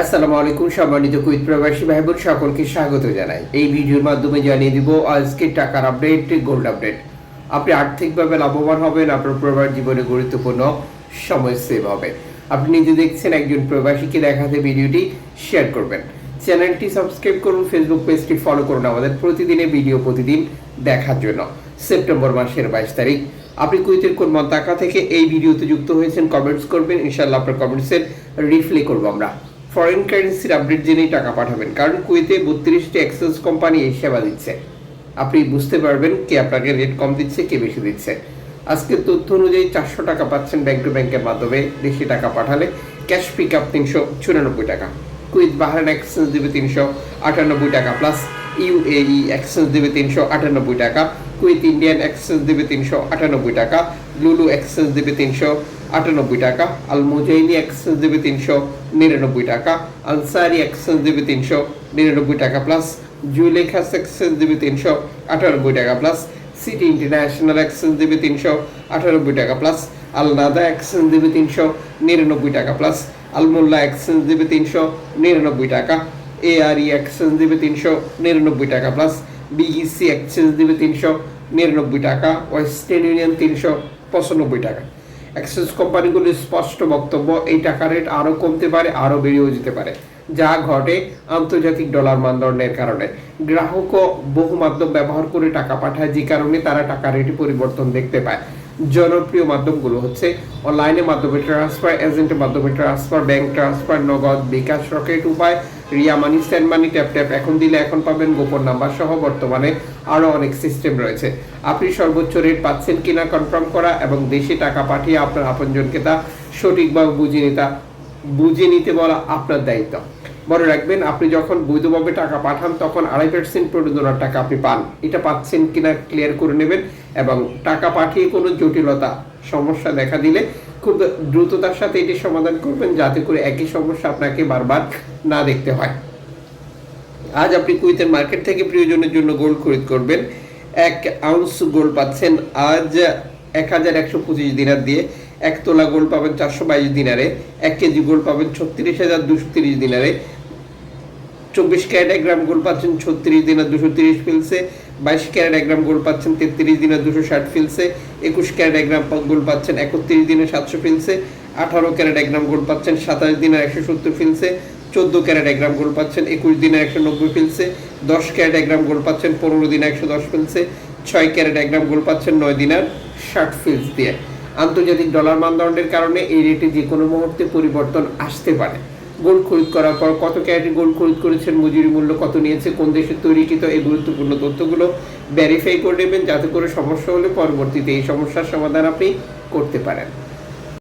আসসালামু আলাইকুম সম্মানিত কুইত প্রবাসী ভাই বোন সকলকে স্বাগত জানাই। এই ভিডিওর মাধ্যমে জানিয়ে দিব আজকে টাকার আপডেট গোল্ড আপডেট আপনি আর্থিকভাবে লাভবান হবেন, আপনার প্রবাস জীবনে গুরুত্বপূর্ণ সময় সেভ হবে। আপনি নিজে দেখছেন একজন প্রবাসীকে দেখাতে ভিডিওটি শেয়ার করবেন। চ্যানেলটি সাবস্ক্রাইব করুন ফেসবুক পেজটি ফলো করুন আমাদের প্রতিদিনের ভিডিও প্রতিদিন দেখার জন্য। সেপ্টেম্বর মাসের বাইশ তারিখ। আপনি কুইতের কোন মন্তাকা থেকে এই ভিডিওতে যুক্ত হয়েছেন কমেন্টস করবেন। ইনশাল্লাহ আপনার কমেন্টসের রিপ্লাই করব আমরা। ফরেন কারেন্সির আপডেট জেনেই টাকা পাঠাবেন। কারণ কুয়েতে বত্রিশটি এক্সচেঞ্জ কোম্পানি এই সেবা দিচ্ছে। আপনি বুঝতে পারবেন কে আপনাকে রেট কম দিচ্ছে, কে বেশি দিচ্ছে। আজকের তথ্য অনুযায়ী চারশো টাকা পাচ্ছেন ব্যাংক টু ব্যাংকের মাধ্যমে দেশি টাকা পাঠালে ক্যাশ পিক আপ তিনশো চুরানব্বই টাকা। কুইত বাহারান এক্সচেঞ্জ দেবে তিনশো আটানব্বই টাকা প্লাস ইউএই এক্সচেঞ্জ দেবে তিনশো আটানব্বই টাকা। কুইত ইন্ডিয়ান এক্সচেঞ্জ দেবে তিনশো আটানব্বই টাকা, লুলু এক্সচেঞ্জ দেবে তিনশো আটানব্বই টাকা আল মুজাইনি এক্সচেঞ্জ দেবে তিনশো নিরানব্বই টাকা, আনসারি এক্সচেঞ্জ দেবে তিনশো নিরানব্বই টাকা প্লাস জুলেখাস এক্সচেঞ্জ দেবে তিনশো আটানব্বই টাকা প্লাস সিটি ইন্টারন্যাশনাল এক্সচেঞ্জ দেবে তিনশো আটানব্বই টাকা প্লাস আল নাদা এক্সচেঞ্জ দেবে তিনশো নিরানব্বই টাকা প্লাস আলমোল্লা এক্সচেঞ্জ দেবে তিনশো নিরানব্বই টাকা এআরই এক্সচেঞ্জ দেবে তিনশো নিরানব্বই টাকা প্লাস বিইসি এক্সচেঞ্জ দেবে তিনশো, নিরানব্বই টাকা ওয়েস্টার্ন ইউনিয়ন তিনশো পঁচানব্বই টাকা। এক্সচেঞ্জ কোম্পানিগুলির স্পষ্ট বক্তব্য, এই টাকা রেট আরও কমতে পারে আরও বেড়েও যেতে পারে। যা ঘটে আন্তর্জাতিক ডলার মানদণ্ডের কারণে। গ্রাহকও বহু মাধ্যম ব্যবহার করে টাকা পাঠায়, যে কারণে তারা টাকা রেটে পরিবর্তন দেখতে পায়। জনপ্রিয় মাধ্যমগুলো হচ্ছে অনলাইনের মাধ্যমে ট্রান্সফার এজেন্টের মাধ্যমে ট্রান্সফার ব্যাংক ট্রান্সফার নগদ বিকাশ রকেট উপায় Ria money send money, tap tap, এখন দিলে এখন পাবেন গোপন নাম্বার সহ বর্তমানে আরও অনেক সিস্টেম রয়েছে। আপনি সর্বোচ্চ রেট পাচ্ছেন কিনা কনফার্ম করা এবং দেশে টাকা পাঠিয়ে আপনার আপনজনকে তা সঠিকভাবে বুঝে নিতে বুঝে নিতে বলা আপনার দায়িত্ব। মনে রাখবেন, আপনি যখন বৈধভাবে টাকা পাঠান, তখন আড়াই পার্সেন্ট প্রণোদনার টাকা আপনি পান। এটা পাচ্ছেন কিনা ক্লিয়ার করে নেবেন এবং টাকা পাঠিয়ে কোনো জটিলতা, সমস্যা দেখা দিলে খুব দ্রুততার সাথে এটি সমাধান করবেন, যাতে করে একই সমস্যা আপনাকে বারবার না দেখতে হয়। আজ আপনি কুইতের মার্কেট থেকে প্রিয়জনের জন্য গোল্ড খরিদ করবেন। এক আউন্স গোল্ড পাচ্ছেন আজ এক হাজার একশো পঁচিশ দিনার দিয়ে। এক তোলা গোল্ড পাবেন চারশো বাইশ দিনারে, এক কেজি গোল্ড পাবেন ছত্রিশ হাজার দুশো তিরিশ দিনারে। চব্বিশ ক্যারেট এক গ্রাম গোল্ড পাচ্ছেন, ছত্রিশ দিনের দুশো তিরিশ ফিলসে। বাইশ ক্যারেট এক গ্রাম গোল্ড পাচ্ছেন, তেত্রিশ দিনের দুশো ষাট ফিলসে। একুশ ক্যারেট এক গ্রাম গোল্ড পাচ্ছেন, একত্রিশ দিনে সাতশো ফিলসে। আঠারো ক্যারেট এক গ্রাম গোল্ড পাচ্ছেন, সাতাশ দিনের একশো সত্তর ফিলসে। চোদ্দ ক্যারেট এক গ্রাম গোল্ড পাচ্ছেন, একুশ দিনে একশো নব্বই ফিলসে। দশ ক্যারেট এক গ্রাম গোল্ড পাচ্ছেন, পনেরো দিনে একশো দশ ফিলসে। ছয় ক্যারেট এক গ্রাম গোল্ড পাচ্ছেন, নয় দিনার ষাট ফিলস দিয়ে। আন্তর্জাতিক ডলার মানদণ্ডের কারণে এই রেটে যে কোনো মুহূর্তে পরিবর্তন আসতে পারে। গোল্ড খরিদ করার পর কত ক্যারেট গোল্ড খরিদ করেছেন মজুরি মূল্য কত নিয়েছে, কোন দেশে তৈরিকৃত এই গুরুত্বপূর্ণ তথ্যগুলো ভেরিফাই করে নেবেন, যাতে করে সমস্যা হলে পরবর্তীতে এই সমস্যার সমাধান আপনি করতে পারেন।